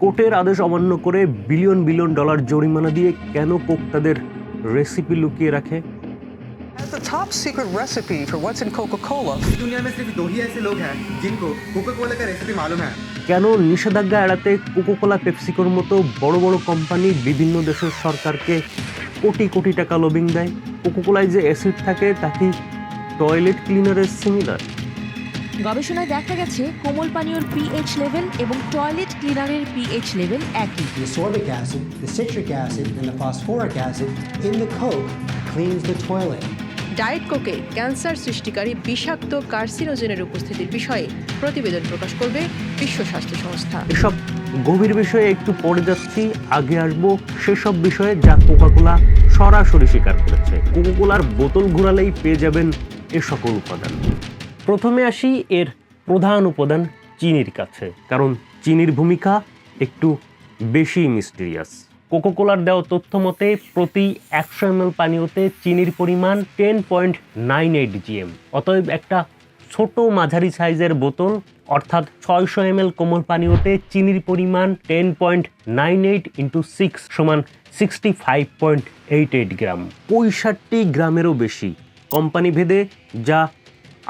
কোর্টের আদেশ অমান্য করে বিলিয়ন বিলিয়ন ডলার জরিমানা দিয়ে কেন কোক তাদের রেসিপি লুকিয়ে রাখে As the top secret recipe for what's in Coca-Cola, इस दुनिया में सिर्फ दो ही ऐसे लोग हैं जिनको कोका कोला का रेसिपी मालूम है কেন নিষেধাজ্ঞা এড়াতে কোকোকোলা পেপসিকোর মতো বড় বড় কোম্পানি বিভিন্ন দেশের সরকারকে কোটি কোটি টাকা লবিং দেয় কোকোকোলায় যে অ্যাসিড থাকে তা কি টয়লেট ক্লিনারের সিমিলার গবেষণায় দেখা গেছে কোমল পানীয়র পিএইচ লেভেল এবং টয়লেট ক্লিনারের পিএইচ লেভেল একই। The ascorbic acid, the citric acid, and the phosphoric acid in the Coke cleans the toilet. Diet কোকে cancer সৃষ্টিকারী বিষাক্ত কার্সিনোজেনের উপস্থিতির বিষয়ে প্রতিবেদন প্রকাশ করবে বিশ্ব স্বাস্থ্য সংস্থা। এসব গভীর বিষয়ে একটু পরে যাচ্ছি আগে আসব সেসব বিষয়ে যা কোকাকোলা সরাসরি স্বীকার করেছে। কোকাকোলার বোতল ঘোরালেই পেয়ে যাবেন এ সকল উপাদান। প্রথমে আসি এর প্রধান উপাদান চিনির কাছে, কারণ চিনির ভূমিকা একটু বেশি মিস্টিরিয়াস কোকোকোলার দেওয়া তথ্য মতে, প্রতি একশো এম পানীয়তে চিনির পরিমাণ ten point nine eight GM অতএব একটা ছোট মাঝারি সাইজের বোতল, অর্থাৎ ছয়শো এম কোমল পানীয়তে চিনির পরিমাণ ten point nine eight into six সমান sixty five point eight eight gram. পঁয়ষট্টি গ্রামেরও বেশি কোম্পানি ভেদে যা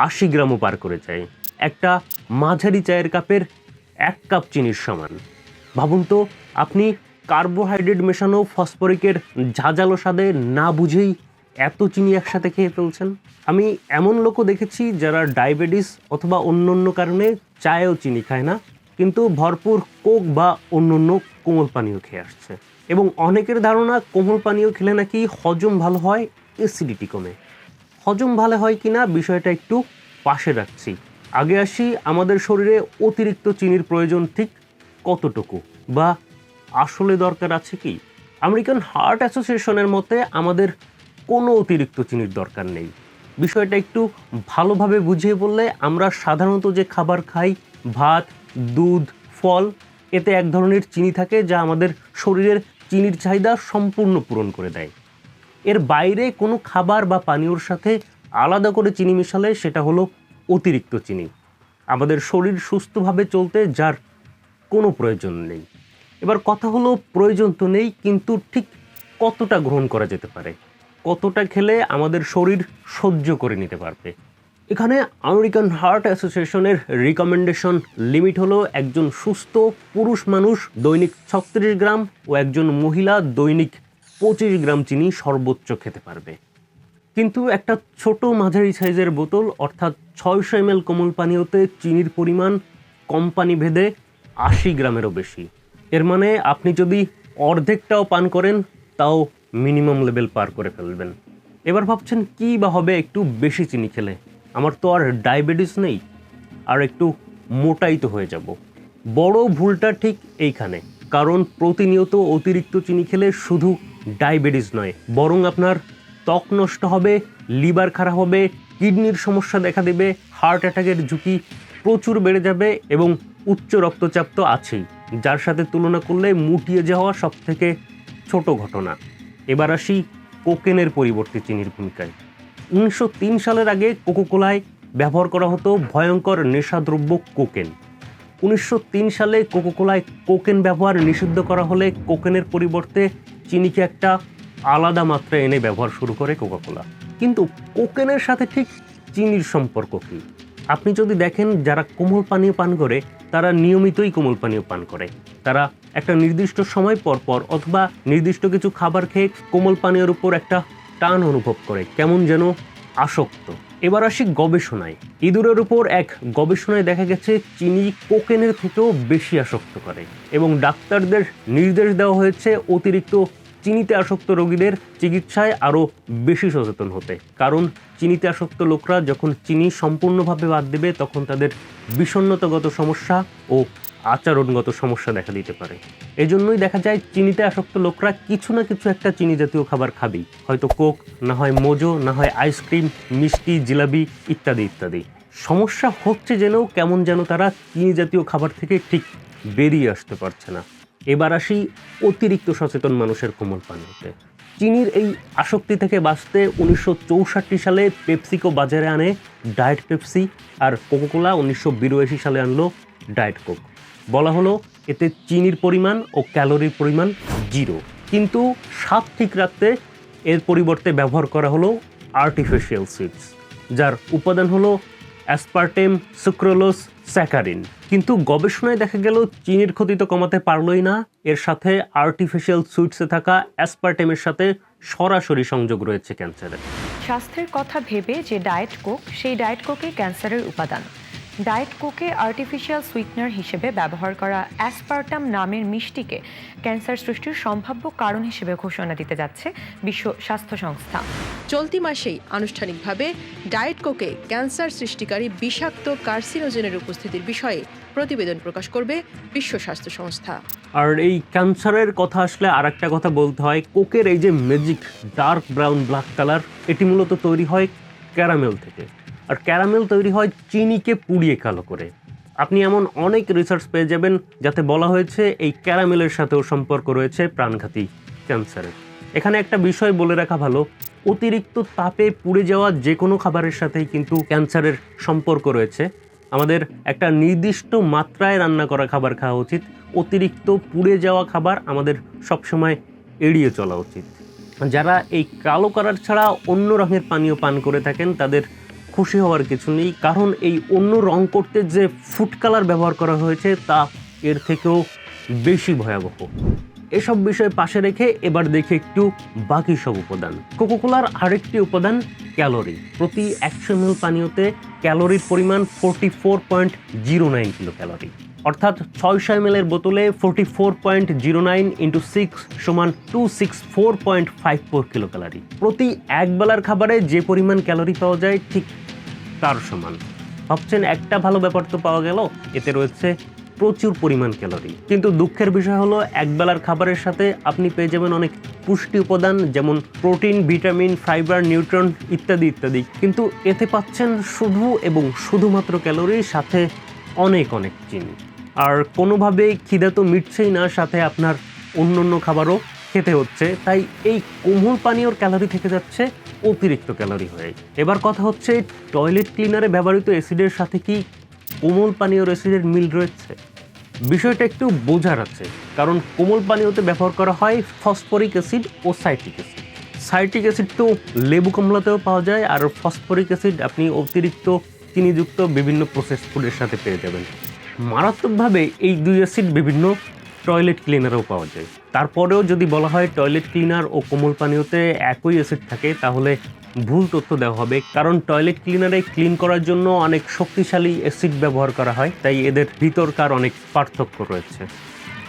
আশি গ্রামও পার করে যায়। একটা মাঝারি চায়ের কাপের এক কাপ চিনির সমান। ভাবুন তো, আপনি কার্বোহাইড্রেট মেশানো ফসফরিকের ঝাঁঝালো স্বাদে না বুঝেই এত চিনি একসাথে খেয়ে ফেলছেন? আমি এমন লোকও দেখেছি যারা ডায়াবেটিস অথবা অন্য অন্য কারণে চায়েও চিনি খায় না, কিন্তু ভরপুর কোক বা অন্য অন্য কোমল পানীয় খেয়ে আসছে। এবং অনেকের ধারণা কোমল পানীয় খেলে নাকি হজম ভালো হয় অ্যাসিডিটি কমে। হজম ভালো হয় কি না বিষয়টা একটু পাশে রাখছি। আগে আসি আমাদের শরীরে অতিরিক্ত চিনির প্রয়োজন ঠিক কতটুকু বা আসলে দরকার আছে কি? আমেরিকান হার্ট অ্যাসোসিয়েশনের মতে আমাদের কোনো অতিরিক্ত চিনির দরকার নেই। বিষয়টা একটু ভালোভাবে বুঝিয়ে বললে আমরা সাধারণত যে খাবার খাই, ভাত, দুধ, ফল, এতে এক ধরনের চিনি থাকে যা আমাদের শরীরের চিনির চাহিদা সম্পূর্ণ পূরণ করে দেয়। এর বাইরে কোনো খাবার বা পানীয়র সাথে আলাদা করে চিনি মিশালে সেটা হলো অতিরিক্ত চিনি। আমাদের শরীর সুস্থভাবে চলতে যার কোনো প্রয়োজন নেই। এবার কথা হলো প্রয়োজন তো নেই, কিন্তু ঠিক কতটা গ্রহণ করা যেতে পারে? কতটা খেলে আমাদের শরীর সহ্য করে নিতে পারবে? এখানে আমেরিকান হার্ট অ্যাসোসিয়েশনের রিকমেন্ডেশন লিমিট হলো একজন সুস্থ পুরুষ মানুষ দৈনিক ছত্রিশ গ্রাম ও একজন মহিলা দৈনিক পঁচিশ গ্রাম চিনি সর্বোচ্চ খেতে পারবে। কিন্তু একটা ছোট মাঝারি সাইজের বোতল, অর্থাৎ ছয়শো এম কোমল পানীয়তে চিনির পরিমাণ কোম্পানি ভেদে আশি গ্রামেরও বেশি। এর মানে আপনি যদি অর্ধেকটাও পান করেন, তাও মিনিমাম লেভেল পার করে ফেলবেন। এবার ভাবছেন কী বা হবে একটু বেশি চিনি খেলে? আমার তো আর ডায়াবেটিস নেই, আর একটু মোটাই তো হয়ে যাব। বড় ভুলটা ঠিক এইখানে, কারণ প্রতিনিয়ত অতিরিক্ত চিনি খেলে শুধু ডায়াবেটিস নয়, বরং আপনার ত্বক নষ্ট হবে, লিভার খারাপ হবে, কিডনির সমস্যা দেখা দেবে, হার্ট অ্যাটাকের ঝুঁকি প্রচুর বেড়ে যাবে এবং উচ্চ রক্তচাপ তো আছেই, যার সাথে তুলনা করলে মুটিয়ে যাওয়া সব থেকে ছোট ঘটনা। এবার আসি কোকেনের পরিবর্তে চিনির ভূমিকায়। উনিশশো তিন সালের আগে কোকোকোলায় ব্যবহার করা হতো ভয়ঙ্কর নেশাদ্রব্য কোকেন। উনিশশো তিন সালে কোকোকোলায় কোকেন ব্যবহার নিষিদ্ধ করা হলে কোকেনের পরিবর্তে চিনিকে একটা আলাদা মাত্রায় এনে ব্যবহার শুরু করে কোকাকোলা কিন্তু কোকেনের সাথে ঠিক চিনির সম্পর্ক কী? আপনি যদি দেখেন যারা কোমল পানীয় পান করে, তারা নিয়মিতই কোমল পানীয় পান করে। তারা একটা নির্দিষ্ট সময় পর পর অথবা নির্দিষ্ট কিছু খাবার খেয়ে কোমল পানীয়ের উপর একটা টান অনুভব করে, কেমন যেন আসক্ত। এবার আসি গবেষণায়। ইঁদুরের উপর এক গবেষণায় দেখা গেছে, চিনি কোকেনের থেকেও বেশি আসক্ত করে এবং ডাক্তারদের নির্দেশ দেওয়া হয়েছে অতিরিক্ত চিনিতে আসক্ত রোগীদের চিকিৎসায় আরও বেশি সচেতন হতে। কারণ চিনিতে আসক্ত লোকরা যখন চিনি সম্পূর্ণভাবে বাদ দেবে, তখন তাদের বিষণ্ণতাগত সমস্যা ও আচরণগত সমস্যা দেখা দিতে পারে। এজন্যই দেখা যায় চিনিতে আসক্ত লোকরা কিছু না কিছু একটা চিনি জাতীয় খাবার খাবেই। হয়তো কোক, না হয় মোজো, না হয় আইসক্রিম মিষ্টি, জিলাপি ইত্যাদি ইত্যাদি। সমস্যা হচ্ছে যেন কেমন যেন তারা চিনি জাতীয় খাবার থেকে ঠিক বেরিয়ে আসতে পারছে না। এবার আসি অতিরিক্ত সচেতন মানুষের কোমল পানীয়তে চিনির এই আসক্তি থেকে বাঁচতে উনিশশো চৌষট্টি সালে পেপসিকো বাজারে আনে ডায়েট পেপসি আর কোকোকোলা উনিশশো বিরাশি সালে আনলো ডায়েট কোক। বলা হলো, এতে চিনির পরিমাণ ও ক্যালোরির পরিমাণ জিরো। কিন্তু স্বাদ ঠিক রাখতে এর পরিবর্তে ব্যবহার করা হলো আর্টিফিশিয়াল সুইটস যার উপাদান হলো অ্যাসপার্টেম সুক্রোলোস স্যাকারিন। কিন্তু গবেষণায় দেখা গেল, চিনির ক্ষতি তো কমাতে পারলই না। এর সাথে আর্টিফিশিয়াল সুইটসে থাকা অ্যাসপার্টেমের সাথে সরাসরি সংযোগ রয়েছে ক্যান্সারের স্বাস্থ্যের কথা ভেবে যে ডায়েট কোক, সেই ডায়েট কোকে ক্যান্সারের উপাদান। ডায়েট কোকে আর্টিফিশিয়াল সুইটনার হিসেবে ব্যবহার করা অ্যাসপার্টাম নামের মিষ্টিকে ক্যান্সার সৃষ্টির সম্ভাব্য কারণ হিসেবে ঘোষণা দিতে যাচ্ছে বিশ্ব স্বাস্থ্য সংস্থা। চলতি মাসেই আনুষ্ঠানিকভাবে ডায়েট কোকে ক্যান্সার সৃষ্টিকারী বিষাক্ত কার্সিনোজেনের উপস্থিতির বিষয়ে প্রতিবেদন প্রকাশ করবে বিশ্ব স্বাস্থ্য সংস্থা। আর এই ক্যান্সারের কথা আসলে আর একটা কথা বলতে হয় কোকের এই যে magic dark brown black colour এটি মূলত তৈরি হয় ক্যারামেল থেকে। আর ক্যারামেল তৈরি হয় চিনিকে পুড়িয়ে কালো করে। আপনি এমন অনেক রিসার্চ পেয়ে যাবেন যাতে বলা হয়েছে এই ক্যারামেলের সাথেও সম্পর্ক রয়েছে প্রাণঘাতী ক্যান্সারের এখানে একটা বিষয় বলে রাখা ভালো, অতিরিক্ত তাপে পুড়ে যাওয়া যে কোনো খাবারের সাথেই কিন্তু ক্যান্সারের সম্পর্ক রয়েছে। আমাদের একটা নির্দিষ্ট মাত্রায় রান্না করা খাবার খাওয়া উচিত, অতিরিক্ত পুড়ে যাওয়া খাবার আমাদের সবসময় এড়িয়ে চলা উচিত। যারা এই কালো কালার ছাড়া অন্য রঙের পানীয় পান করে থাকেন, তাদের খুশি হওয়ার কিছু নেই। কারণ এই অন্য রং করতে যে ফুড কালার ব্যবহার করা হয়েছে, তা এর থেকেও বেশি ভয়াবহ। এসব বিষয় পাশে রেখে এবার দেখি একটু বাকি সব উপাদান। কোকোকোলার আরেকটি উপাদান ক্যালোরি প্রতি একশো এমএল পানীয়তে ক্যালোরির পরিমাণ forty four point zero nine kilo calorie অর্থাৎ ছয়শো এম এর বোতলে forty four point zero nine into six সমান two six four point five four kilo calorie প্রতি এক বেলার খাবারে যে পরিমাণ ক্যালোরি পাওয়া যায়, ঠিক তার সমান। ভাবছেন একটা ভালো ব্যাপার তো পাওয়া গেল, এতে রয়েছে প্রচুর পরিমাণ ক্যালোরি। কিন্তু দুঃখের বিষয় হলো, একবেলার খাবারের সাথে আপনি পেয়ে যাবেন অনেক পুষ্টি উপাদান, যেমন প্রোটিন, ভিটামিন, ফাইবার, নিউট্রন ইত্যাদি ইত্যাদি। কিন্তু এতে পাচ্ছেন শুধু এবং শুধুমাত্র ক্যালোরির সাথে অনেক অনেক চিনি। আর কোনোভাবেই খিদে তো মিটছেই না, সাথে আপনার অন্য অন্য খাবারও খেতে হচ্ছে, তাই এই কোমল পানীয়র ক্যালোরি থেকে যাচ্ছে অতিরিক্ত ক্যালোরি হয়ে। এবার কথা হচ্ছে টয়লেট ক্লিনারে ব্যবহৃত অ্যাসিডের সাথে কি কোমল পানীয়র অ্যাসিডের মিল রয়েছে? বিষয়টা একটু বোঝার আছে, কারণ কোমল পানীয়তে ব্যবহার করা হয় ফসফরিক অ্যাসিড ও সাইট্রিক অ্যাসিড সাইট্রিক অ্যাসিড তো লেবু কমলাতেও পাওয়া যায়, আর ফসফরিক অ্যাসিড আপনি অতিরিক্ত চিনিযুক্ত বিভিন্ন প্রসেস ফুডের সাথে পেয়ে যাবেন। মারাত্মকভাবে এই দুই অ্যাসিড বিভিন্ন টয়লেট ক্লিনারেও পাওয়া যায়। তারপরেও যদি বলা হয় টয়লেট ক্লিনার ও কোমল পানীয়তে একই অ্যাসিড থাকে, তাহলে ভুল তথ্য দেওয়া হবে। কারণ টয়লেট ক্লিনারে ক্লিন করার জন্য অনেক শক্তিশালী অ্যাসিড ব্যবহার করা হয়, তাই এদের ভিতরকার অনেক পার্থক্য রয়েছে।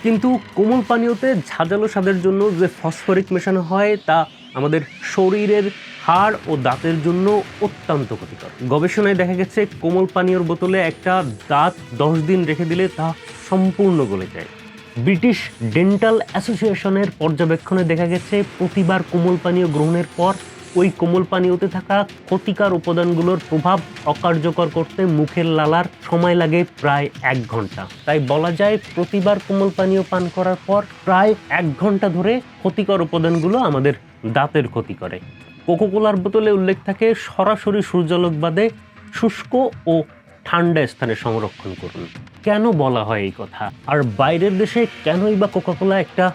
কিন্তু কোমল পানীয়তে ঝাঁঝালো স্বাদের জন্য যে ফসফরিক মেশানো হয়, তা আমাদের শরীরের হাড় ও দাঁতের জন্য অত্যন্ত ক্ষতিকর। গবেষণায় দেখা গেছে, কোমল পানীয়র বোতলে একটা দাঁত দশ দিন রেখে দিলে তা সম্পূর্ণ গলে যায়। ব্রিটিশ ডেন্টাল অ্যাসোসিয়েশনের পর্যবেক্ষণে দেখা গেছে, প্রতিবার কোমল পানীয় গ্রহণের পর ওই কোমল পানীয়তে থাকা ক্ষতিকর উপাদানগুলোর প্রভাব অকার্যকর করতে মুখের লালার সময় লাগে প্রায় এক ঘণ্টা। তাই বলা যায়, প্রতিবার কোমল পানীয় পান করার পর প্রায় এক ঘণ্টা ধরে ক্ষতিকর উপাদানগুলো আমাদের দাঁতের ক্ষতি করে। কোকোকোলার বোতলে উল্লেখ থাকে, সরাসরি সূর্যালোক বাদে শুষ্ক ও ঠান্ডা স্থানে সংরক্ষণ করুন। কেন বলা হয় এই কথা? আর বাইরের দেশে কেনই বা কোকাকোলা একটা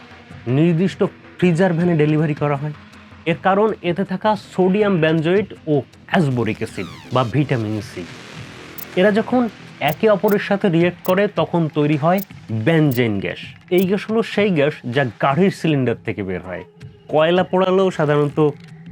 নির্দিষ্ট ফ্রিজার ভ্যানে ডেলিভারি করা হয়? এর কারণ এতে থাকা সোডিয়াম ব্যানজয়েড ও অ্যাসবোরিক অ্যাসিড বা ভিটামিন সি এরা যখন একে অপরের সাথে রিয়েক্ট করে, তখন তৈরি হয় ব্যানজেন গ্যাস। এই গ্যাস হলো সেই গ্যাস যা গাড়ির সিলিন্ডার থেকে বের হয়। কয়লা পোড়ালেও সাধারণত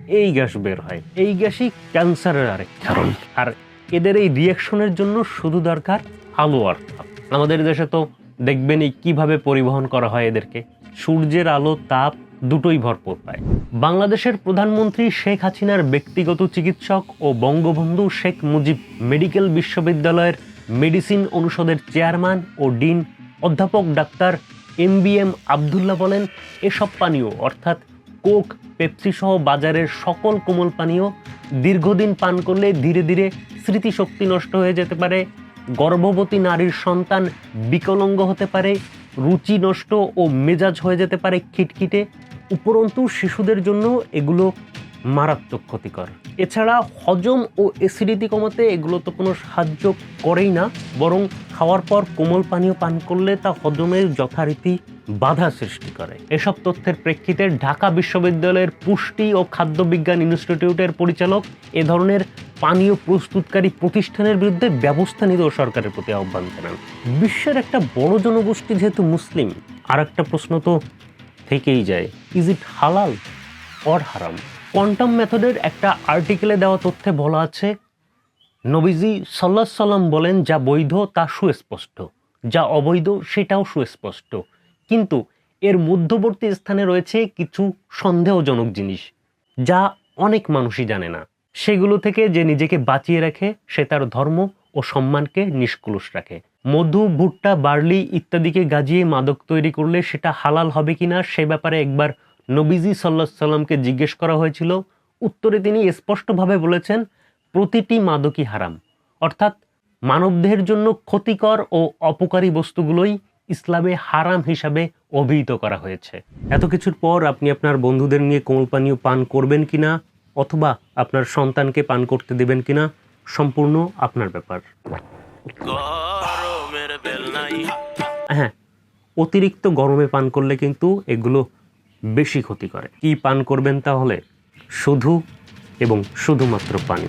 এই গ্যাস বের হয়। এই গ্যাসই ক্যান্সারের আরেক কারণ। আর এদের এই রিয়াকশনের জন্য শুধু দরকার আলো তাপ আমাদের দেশে তো দেখবেনই কীভাবে পরিবহন করা হয় এদেরকে। সূর্যের আলো, তাপ দুটোই ভরপুর পায়। বাংলাদেশের প্রধানমন্ত্রী শেখ হাসিনার ব্যক্তিগত চিকিৎসক ও বঙ্গবন্ধু শেখ মুজিব মেডিকেল বিশ্ববিদ্যালয়ের মেডিসিন অনুষদের চেয়ারম্যান ও ডিন অধ্যাপক doctor M B M Abdullah বলেন, এসব পানীয়, অর্থাৎ কোক পেপসি সহ বাজারের সকল কোমল পানীয় দীর্ঘদিন পান করলে ধীরে ধীরে স্মৃতিশক্তি নষ্ট হয়ে যেতে পারে গর্ভবতী নারীর সন্তান বিকলঙ্গ হতে পারে, রুচি নষ্ট ও মেজাজ হয়ে যেতে পারে খিটখিটে। উপরন্তু শিশুদের জন্য এগুলো মারাত্মক ক্ষতিকর। এছাড়া হজম ও অ্যাসিডিটি কমাতে এগুলো তো কোনো সাহায্য করেই না, বরং খাওয়ার পর কোমল পানীয় পান করলে তা হজমের যথারীতি বাধা সৃষ্টি করে। এসব তথ্যের প্রেক্ষিতে ঢাকা বিশ্ববিদ্যালয়ের পুষ্টি ও খাদ্য বিজ্ঞান ইনস্টিটিউটের পরিচালক এ ধরনের পানীয় প্রস্তুতকারী প্রতিষ্ঠানের বিরুদ্ধে ব্যবস্থা নিতেও সরকারের প্রতি আহ্বান জানান। বিশ্বের একটা বড় জনগোষ্ঠী যেহেতু মুসলিম আর একটা প্রশ্ন তো থেকেই যায় ইজ ইট হালাল অর হারাম কোয়ান্টাম মেথডের একটা আর্টিকেলে দেওয়া তথ্যে বলা আছে, নবীজি সাল্লাহ সাল্লাম বলেন, যা বৈধ তা সুস্পষ্ট, যা অবৈধ সেটাও সুস্পষ্ট। কিন্তু এর মধ্যবর্তী স্থানে রয়েছে কিছু সন্দেহজনক জিনিস, যা অনেক মানুষই জানে না। সেগুলো থেকে যে নিজেকে বাঁচিয়ে রাখে, সে তার ধর্ম ও সম্মানকে নিষ্কলুষ রাখে। মধু, ভুট্টা, বার্লি ইত্যাদিকে গাজিয়ে মাদক তৈরি করলে সেটা হালাল হবে কিনা সে ব্যাপারে একবার নবীজি সাল্লাহ সাল্লামকে জিজ্ঞেস করা হয়েছিল। উত্তরে তিনি স্পষ্টভাবে বলেছেন, প্রতিটি মাদকই হারাম। অর্থাৎ মানবদেহের জন্য ক্ষতিকর ও অপকারী বস্তুগুলোই ইসলামে হারাম হিসাবে অভিহিত করা হয়েছে। এত কিছুর পর আপনি আপনার বন্ধুদের নিয়ে কোমল পানীয় পান করবেন কিনা অথবা আপনার সন্তানকে পান করতে দেবেন কিনা সম্পূর্ণ আপনার ব্যাপার। হ্যাঁ অতিরিক্ত গরমে পান করলে কিন্তু এগুলো বেশি ক্ষতি করে। কি পান করবেন তাহলে? শুধু এবং শুধুমাত্র পানি।